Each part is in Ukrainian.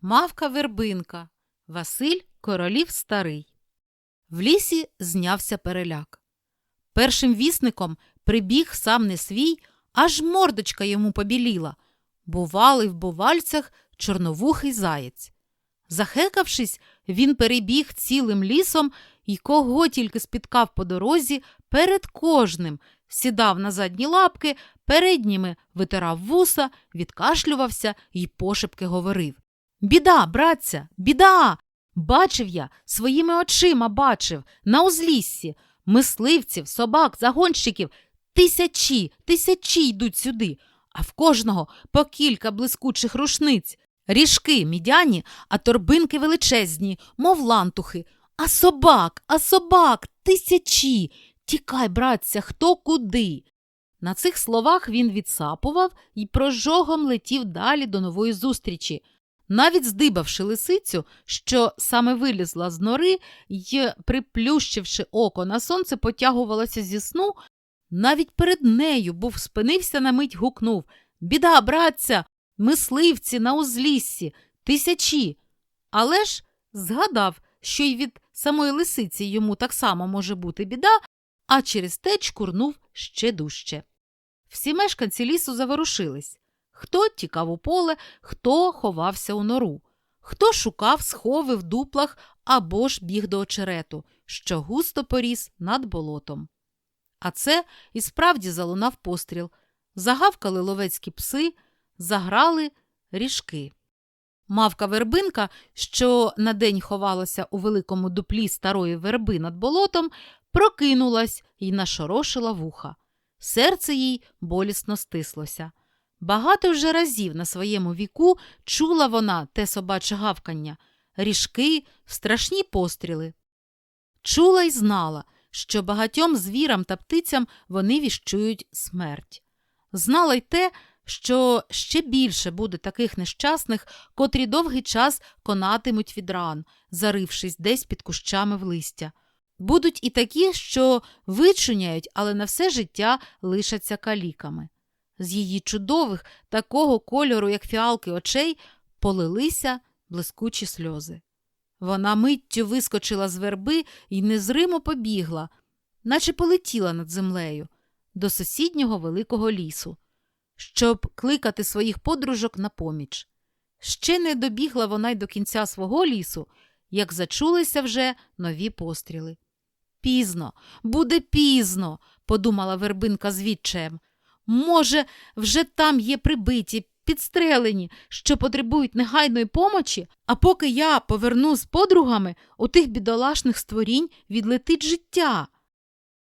Мавка вербинка. Василь Королів Старий. В лісі знявся переляк. Першим вісником прибіг сам не свій, аж мордочка йому побіліла. Бувалий в бувальцях чорновухий заєць. Захекавшись, він перебіг цілим лісом і кого тільки спіткав по дорозі, перед кожним сідав на задні лапки, передніми витирав вуса, відкашлювався і пошепки говорив. Біда, братця, біда! Бачив я, своїми очима бачив, на узліссі, мисливців, собак, загонщиків, тисячі, тисячі йдуть сюди, а в кожного по кілька блискучих рушниць, ріжки мідяні, а торбинки величезні, мов лантухи. А собак, а собак, тисячі. Тікай, братця, хто куди. На цих словах він відсапував і прожогом летів далі до нової зустрічі. Навіть здибавши лисицю, що саме вилізла з нори й, приплющивши око на сонце, потягувалася зі сну, навіть перед нею був спинився на мить, гукнув Біда, братця, мисливці на узліссі, тисячі. Але ж згадав, що й від самої лисиці йому так само може бути біда, а через те чкурнув ще дужче. Всі мешканці лісу заворушились. Хто тікав у поле, хто ховався у нору, хто шукав схови в дуплах або ж біг до очерету, що густо поріс над болотом. А це і справді залунав постріл. Загавкали ловецькі пси, заграли ріжки. Мавка вербинка, що на день ховалася у великому дуплі старої верби над болотом, прокинулась і нашорошила вуха. Серце їй болісно стислося. Багато вже разів на своєму віку чула вона те собаче гавкання, ріжки, страшні постріли. Чула й знала, що багатьом звірам та птицям вони віщують смерть. Знала й те, що ще більше буде таких нещасних, котрі довгий час конатимуть від ран, зарившись десь під кущами в листя. Будуть і такі, що вичуняють, але на все життя лишаться каліками. З її чудових, такого кольору, як фіалки очей, полилися блискучі сльози. Вона миттю вискочила з верби і незримо побігла, наче полетіла над землею, до сусіднього великого лісу, щоб кликати своїх подружок на поміч. Ще не добігла вона й до кінця свого лісу, як зачулися вже нові постріли. Пізно, буде пізно, подумала вербинка з відчаєм. Може, вже там є прибиті, підстрелені, що потребують негайної помочі, а поки я поверну з подругами, у тих бідолашних створінь відлетить життя.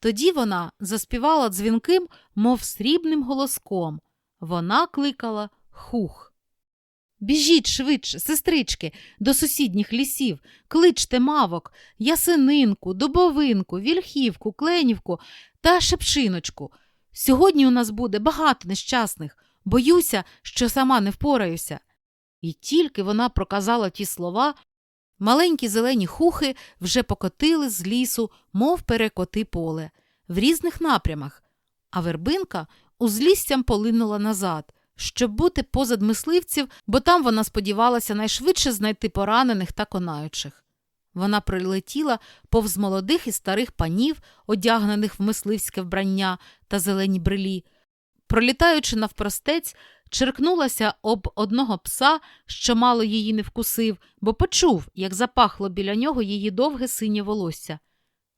Тоді вона заспівала дзвінким, мов срібним голоском. Вона кликала хух. Біжіть швидше, сестрички, до сусідніх лісів, кличте мавок, ясенинку, дубовинку, вільхівку, кленівку та шепшиночку. Сьогодні у нас буде багато нещасних. Боюся, що сама не впораюся. І тільки вона проказала ті слова, маленькі зелені хухи вже покотили з лісу, мов перекоти поле, в різних напрямах, а вербинка узліссям полинула назад, щоб бути позад мисливців, бо там вона сподівалася найшвидше знайти поранених та конаючих. Вона прилетіла повз молодих і старих панів, одягнених в мисливське вбрання та зелені брилі. Пролітаючи навпростець, черкнулася об одного пса, що мало її не вкусив, бо почув, як запахло біля нього її довге синє волосся.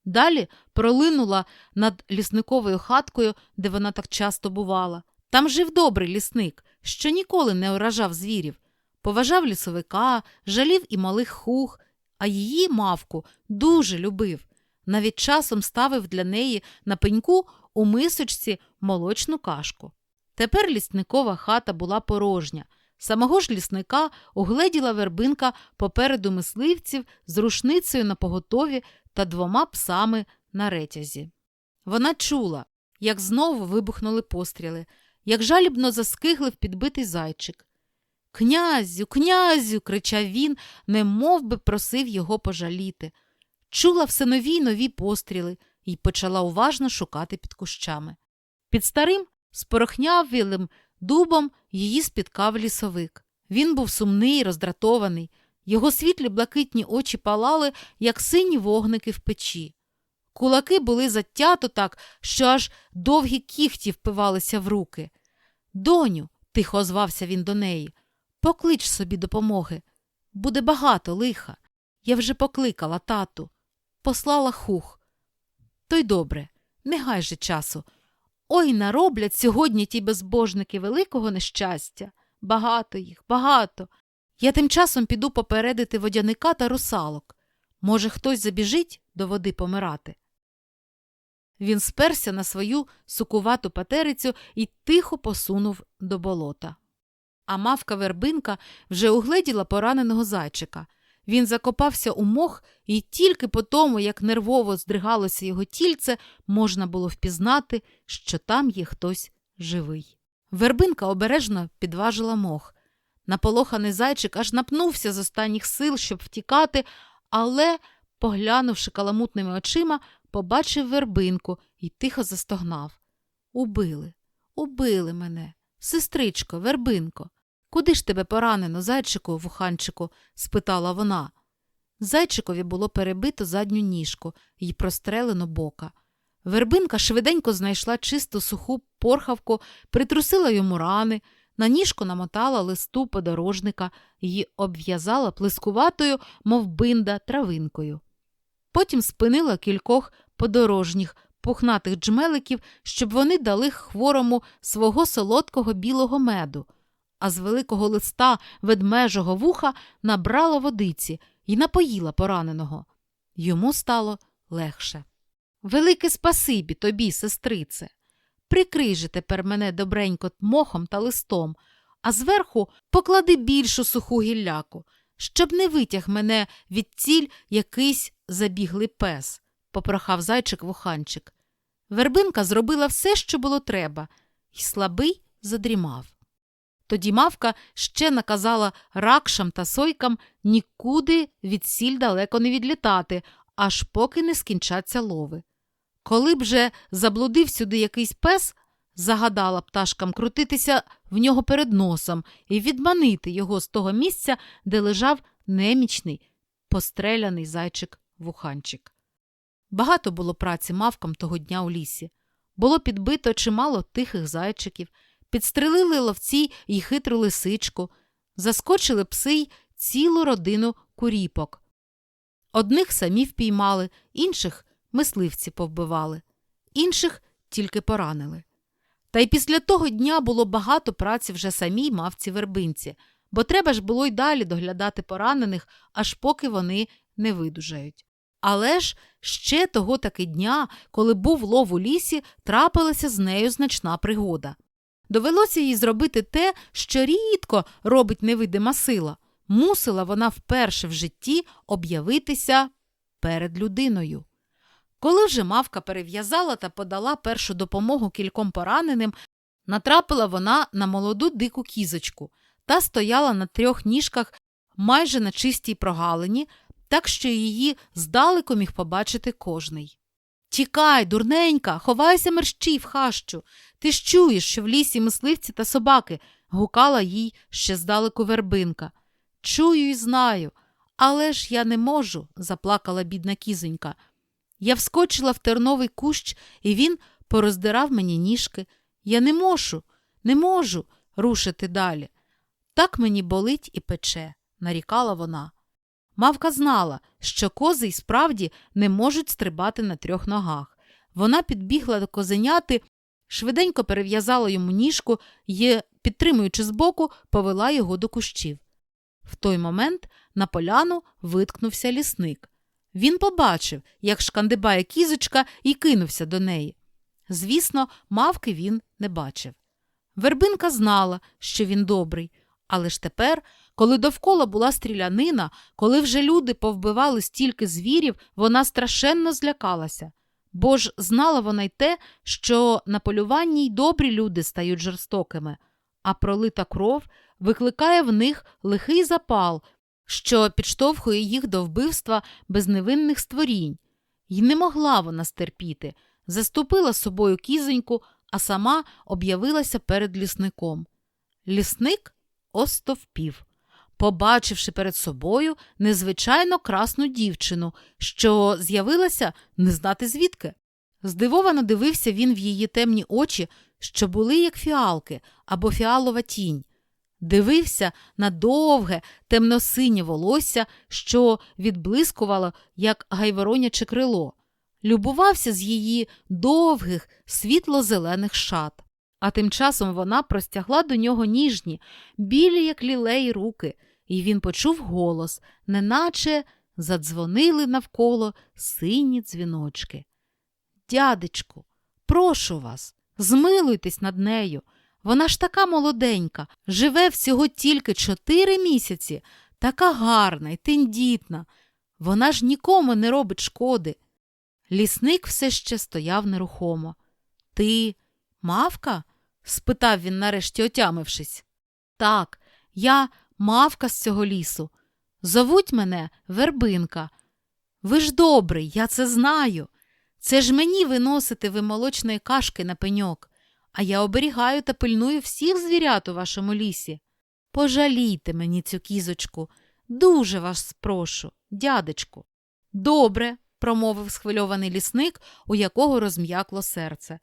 Далі пролинула над лісниковою хаткою, де вона так часто бувала. Там жив добрий лісник, що ніколи не уражав звірів, поважав лісовика, жалів і малих хух, а її мавку дуже любив. Навіть часом ставив для неї на пеньку у мисочці молочну кашку. Тепер лісникова хата була порожня. Самого ж лісника угледіла вербинка попереду мисливців з рушницею на поготові та двома псами на ретязі. Вона чула, як знову вибухнули постріли, як жалібно заскиглив підбитий зайчик. Князю, князю. кричав він, немов би просив його пожаліти. Чула все нові й нові постріли і почала уважно шукати під кущами. Під старим спорохнявілим дубом її спіткав лісовик. Він був сумний, роздратований. Його світлі блакитні очі палали, як сині вогники в печі. Кулаки були затято так, що аж довгі кіхті впивалися в руки. Доню, тихо озвався він до неї, поклич собі допомоги. Буде багато лиха. Я вже покликала тату, послала хух. То й добре, не гай же часу. Ой, нароблять сьогодні ті безбожники великого нещастя. Багато їх, багато. Я тим часом піду попередити водяника та русалок. Може, хтось забіжить до води помирати. Він сперся на свою сукувату патерицю і тихо посунув до болота. А мавка вербинка вже угледіла пораненого зайчика. Він закопався у мох, і тільки по тому, як нервово здригалося його тільце, можна було впізнати, що там є хтось живий. Вербинка обережно підважила мох. Наполоханий зайчик аж напнувся з останніх сил, щоб втікати, але, поглянувши каламутними очима, побачив вербинку і тихо застогнав. Убили, убили мене. Сестричко, вербинко, куди ж тебе поранено, зайчику, вуханчику? спитала вона. Зайчикові було перебито задню ніжку і прострелено бока. Вербинка швиденько знайшла чисту суху порхавку, притрусила йому рани, на ніжку намотала листу подорожника і обв'язала плескуватою, мов бинда, травинкою. Потім спинила кількох подорожніх пухнатих джмеликів, щоб вони дали хворому свого солодкого білого меду, а з великого листа ведмежого вуха набрала водиці і напоїла пораненого. Йому стало легше. Велике спасибі тобі, сестрице. Прикрий же тепер мене добренько мохом та листом, а зверху поклади більшу суху гілляку, щоб не витяг мене від ціль якийсь забіглий пес, попрохав зайчик вуханчик. Вербинка зробила все, що було треба, і слабий задрімав. Тоді мавка ще наказала ракшам та сойкам нікуди від сіль далеко не відлітати, аж поки не скінчаться лови. Коли б же заблудив сюди якийсь пес, загадала пташкам крутитися в нього перед носом і відманити його з того місця, де лежав немічний, постреляний зайчик-вуханчик. Багато було праці мавкам того дня у лісі. Було підбито чимало тихих зайчиків, підстрелили ловці й хитру лисичку, заскочили пси й цілу родину куріпок. Одних самі впіймали, інших мисливці повбивали, інших тільки поранили. Та й після того дня було багато праці вже самій мавці вербинці, бо треба ж було й далі доглядати поранених, аж поки вони не видужають. Але ж ще того таки дня, коли був лов у лісі, трапилася з нею значна пригода. Довелося їй зробити те, що рідко робить невидима сила. Мусила вона вперше в житті об'явитися перед людиною. Коли вже мавка перев'язала та подала першу допомогу кільком пораненим, натрапила вона на молоду дику кізочку та стояла на трьох ніжках майже на чистій прогалині, так що її здалеку міг побачити кожний. Тікай, дурненька, ховайся мерщій в хащу. Ти ж чуєш, що в лісі мисливці та собаки, гукала їй ще здалеку вербинка. Чую і знаю, але ж я не можу, заплакала бідна кізонька. Я вскочила в терновий кущ, і він пороздирав мені ніжки. Я не можу, не можу рушити далі. Так мені болить і пече, нарікала вона. Мавка знала, що кози й справді не можуть стрибати на трьох ногах. Вона підбігла до козеняти, швиденько перев'язала йому ніжку і, підтримуючи збоку, повела його до кущів. В той момент на поляну виткнувся лісник. Він побачив, як шкандибає кізочка, і кинувся до неї. Звісно, мавки він не бачив. Вербинка знала, що він добрий, але ж тепер, коли довкола була стрілянина, коли вже люди повбивали стільки звірів, вона страшенно злякалася. Бо ж знала вона й те, що на полюванні й добрі люди стають жорстокими, а пролита кров викликає в них лихий запал, що підштовхує їх до вбивства безневинних створінь. І не могла вона стерпіти, заступила собою кізоньку, а сама об'явилася перед лісником. Лісник остовпів. Побачивши перед собою незвичайно красну дівчину, що з'явилася не знати звідки. Здивовано дивився він в її темні очі, що були як фіалки або фіалова тінь. Дивився на довге, темно-синє волосся, що відблискувало, як гайвороняче крило, любувався з її довгих, світло-зелених шат. А тим часом вона простягла до нього ніжні, білі, як лілеї, руки, і він почув голос, неначе задзвонили навколо сині дзвіночки. Дядечку, прошу вас, змилуйтесь над нею. Вона ж така молоденька, живе всього тільки чотири місяці, така гарна й тендітна. Вона ж нікому не робить шкоди. Лісник все ще стояв нерухомо. Ти мавка? спитав він, нарешті отямившись. Так, я мавка з цього лісу. Зовуть мене Вербинка. Ви ж добрий, я це знаю. Це ж мені виносити ви молочної кашки на пеньок, а я оберігаю та пильную всіх звірят у вашому лісі. Пожалійте мені цю кізочку, дуже вас прошу, дядечку. Добре, промовив схвильований лісник, у якого розм'якло серце.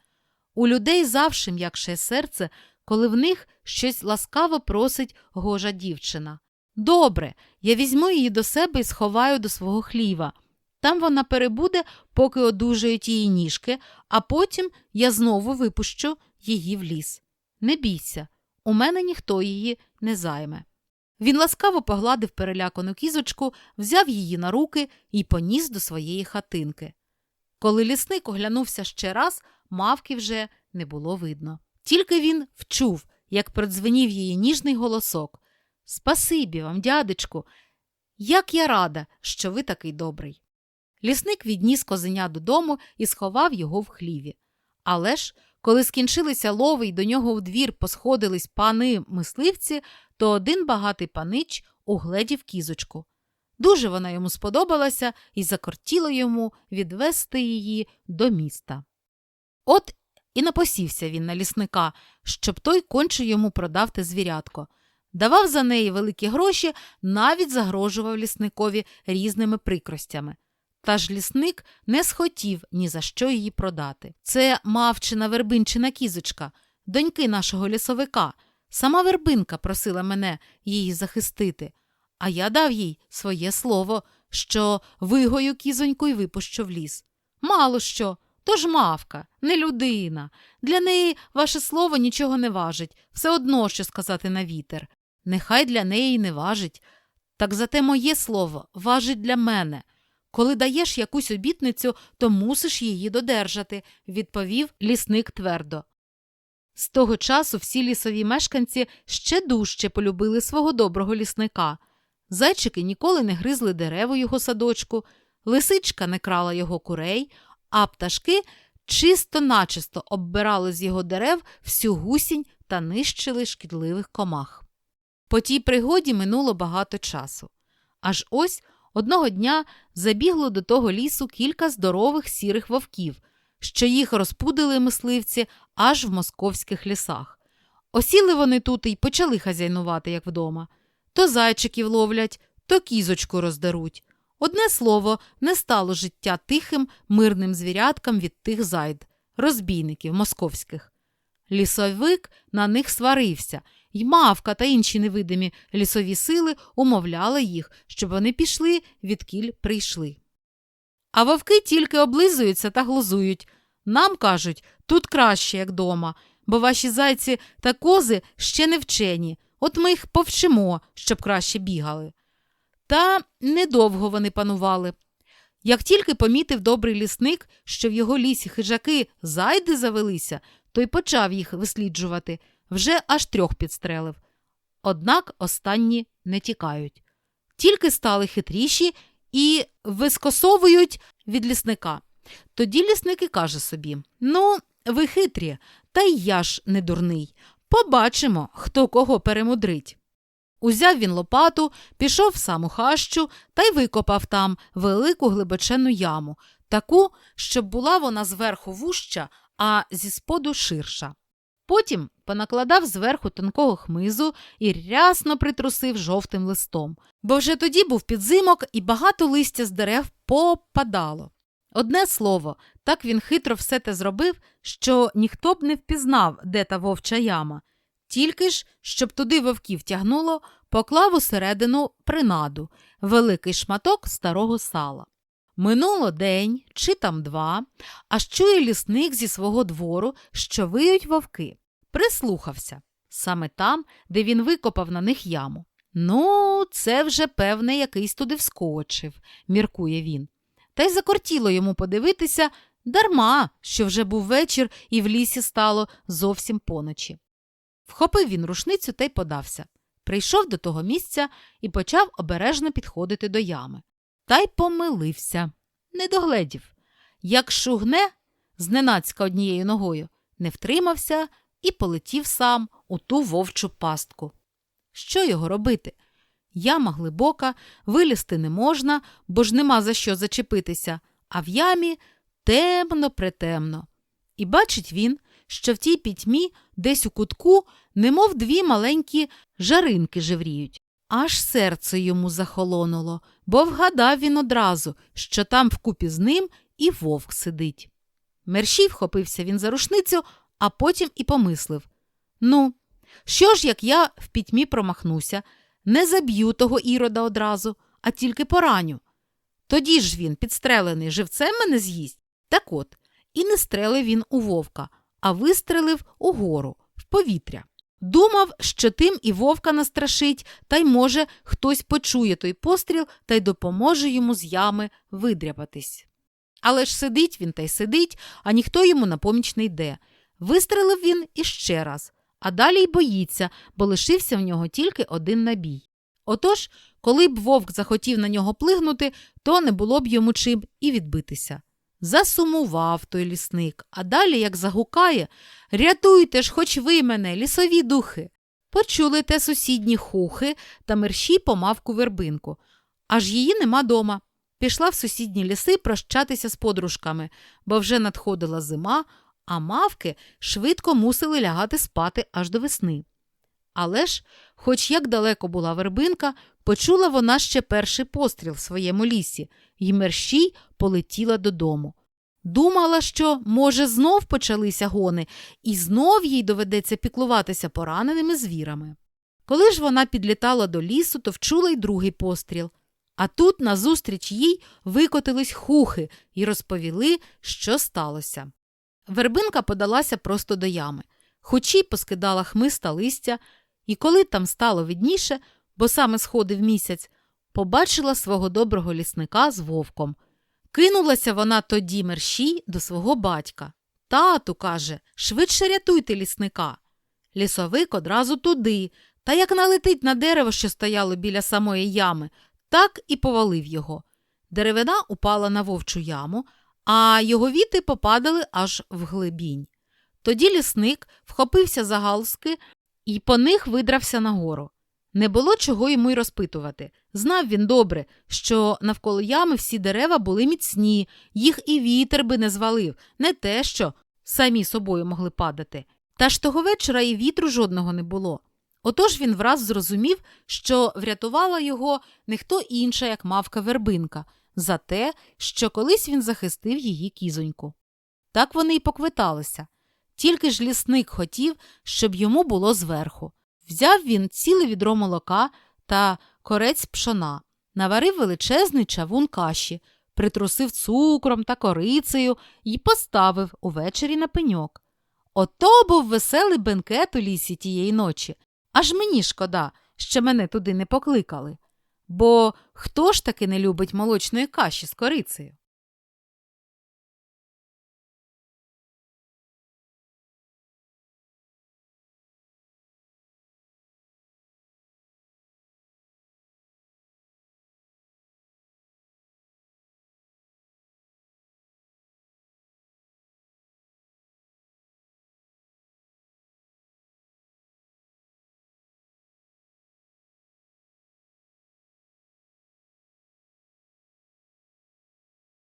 У людей завжди м'якше серце, коли в них щось ласкаво просить гожа дівчина. Добре, я візьму її до себе і сховаю до свого хліва. Там вона перебуде, поки одужають її ніжки, а потім я знову випущу її в ліс. Не бійся, у мене ніхто її не займе. Він ласкаво погладив перелякану кізочку, взяв її на руки і поніс до своєї хатинки. Коли лісник оглянувся ще раз, мавки вже не було видно. Тільки він вчув, як продзвенів її ніжний голосок. Спасибі вам, дядечку, як я рада, що ви такий добрий. Лісник відніс козеня додому і сховав його в хліві. Але ж, коли скінчилися лови й до нього в двір посходились пани мисливці, то один багатий панич угледів кізочку. Дуже вона йому сподобалася і закортіло йому відвести її до міста. От і напосівся він на лісника, щоб той конче йому продав те звірятко. Давав за неї великі гроші, навіть загрожував лісникові різними прикростями. Та ж лісник не схотів ні за що її продати. Це мавчина вербинчина кізочка, доньки нашого лісовика. Сама вербинка просила мене її захистити, а я дав їй своє слово, що вигою кізоньку й випущу в ліс. Мало що, то ж мавка, не людина. Для неї ваше слово нічого не важить, все одно що сказати на вітер. Нехай для неї не важить. Так зате моє слово важить для мене. Коли даєш якусь обітницю, то мусиш її додержати, відповів лісник твердо. З того часу всі лісові мешканці ще дужче полюбили свого доброго лісника. Зайчики ніколи не гризли дерев у його садочку, лисичка не крала його курей, а пташки чисто начисто оббирали з його дерев всю гусінь та нищили шкідливих комах. По тій пригоді минуло багато часу. Аж ось одного дня забігло до того лісу кілька здорових сірих вовків, що їх розпудили мисливці аж в московських лісах. Осіли вони тут і почали хазяйнувати, як вдома. То зайчиків ловлять, то кізочку роздеруть. Одне слово, не стало життя тихим, мирним звіряткам від тих зайд, розбійників московських. Лісовик на них сварився, й мавка та інші невидимі лісові сили умовляли їх, щоб вони пішли, відкіль прийшли. А вовки тільки облизуються та глузують. Нам кажуть, тут краще, як дома, бо ваші зайці та кози ще не вчені, от ми їх повчимо, щоб краще бігали. Та недовго вони панували. Як тільки помітив добрий лісник, що в його лісі хижаки зайди завелися, то й почав їх висліджувати, вже аж трьох підстрелив. Однак останні не тікають. Тільки стали хитріші і вискосовують від лісника. Тоді лісник і каже собі: Ну, ви хитрі, та й я ж не дурний. Побачимо, хто кого перемудрить. Узяв він лопату, пішов в саму хащу та й викопав там велику глибоченну яму, таку, щоб була вона зверху вуща, а зі споду ширша. Потім понакладав зверху тонкого хмизу і рясно притрусив жовтим листом, бо вже тоді був підзимок і багато листя з дерев попадало. Одне слово, так він хитро все те зробив, що ніхто б не впізнав, де та вовча яма. Тільки ж, щоб туди вовків тягнуло, поклав усередину принаду великий шматок старого сала. Минуло день чи там два, аж чує лісник зі свого двору, що виють вовки. Прислухався саме там, де він викопав на них яму. Ну, це вже, певне, якийсь туди вскочив, міркує він. Та й закортіло йому подивитися дарма, що вже був вечір і в лісі стало зовсім поночі. Вхопив він рушницю та й подався. Прийшов до того місця і почав обережно підходити до ями. Та й помилився. Не догледів. Як шугне, зненацька однією ногою, не втримався і полетів сам у ту вовчу пастку. Що його робити? Яма глибока, вилізти не можна, бо ж нема за що зачепитися, а в ямі темно притемно. І бачить він, що в тій пітьмі, десь у кутку, немов дві маленькі жаринки живріють. Аж серце йому захолонуло, бо вгадав він одразу, що там вкупі з ним і вовк сидить. Мерщій вхопився він за рушницю, а потім і помислив Ну, що ж, як я в пітьмі промахнуся, не заб'ю того ірода одразу, а тільки пораню. Тоді ж він, підстрелений, живцем мене з'їсть. Так от, і не стрелив він у вовка, а вистрелив угору, в повітря. Думав, що тим і вовка настрашить, та й, може, хтось почує той постріл та й допоможе йому з ями видряпатись. Але ж сидить він та й сидить, а ніхто йому на поміч не йде. Вистрелив він іще раз, а далі й боїться, бо лишився в нього тільки один набій. Отож, коли б вовк захотів на нього плигнути, то не було б йому чим і відбитися. Засумував той лісник, а далі, як загукає Рятуйте ж, хоч ви мене, лісові духи. Почули те сусідні хухи та мерщій помавку вербинку. Аж її нема дома. Пішла в сусідні ліси прощатися з подружками, бо вже надходила зима, а мавки швидко мусили лягати спати аж до весни. Але ж, хоч як далеко була вербинка, почула вона ще перший постріл в своєму лісі і мерщій полетіла додому. Думала, що, може, знов почалися гони, і знов їй доведеться піклуватися пораненими звірами. Коли ж вона підлітала до лісу, то вчула й другий постріл. А тут назустріч їй викотились хухи і розповіли, що сталося. Вербинка подалася просто до ями, хоч і поскидала хмиста листя, і коли там стало видніше, бо саме сходив місяць, побачила свого доброго лісника з вовком. Кинулася вона тоді мерщій до свого батька. Тату, каже, швидше рятуйте лісника. Лісовик одразу туди, та як налетить на дерево, що стояло біля самої ями, так і повалив його. Деревина упала на вовчу яму, а його віти попадали аж в глибінь. Тоді лісник вхопився за галузки і по них видрався нагору. Не було чого йому й розпитувати. Знав він добре, що навколо ями всі дерева були міцні, їх і вітер би не звалив, не те, що самі собою могли падати. Та ж того вечора і вітру жодного не було. Отож він враз зрозумів, що врятувала його не хто інша, як мавка вербинка, за те, що колись він захистив її кізоньку. Так вони й поквиталися. Тільки ж лісник хотів, щоб йому було зверху. Взяв він ціле відро молока та корець пшона, наварив величезний чавун каші, притрусив цукром та корицею і поставив увечері на пеньок. Ото був веселий бенкет у лісі тієї ночі. Аж мені шкода, що мене туди не покликали. Бо хто ж таки не любить молочної каші з корицею?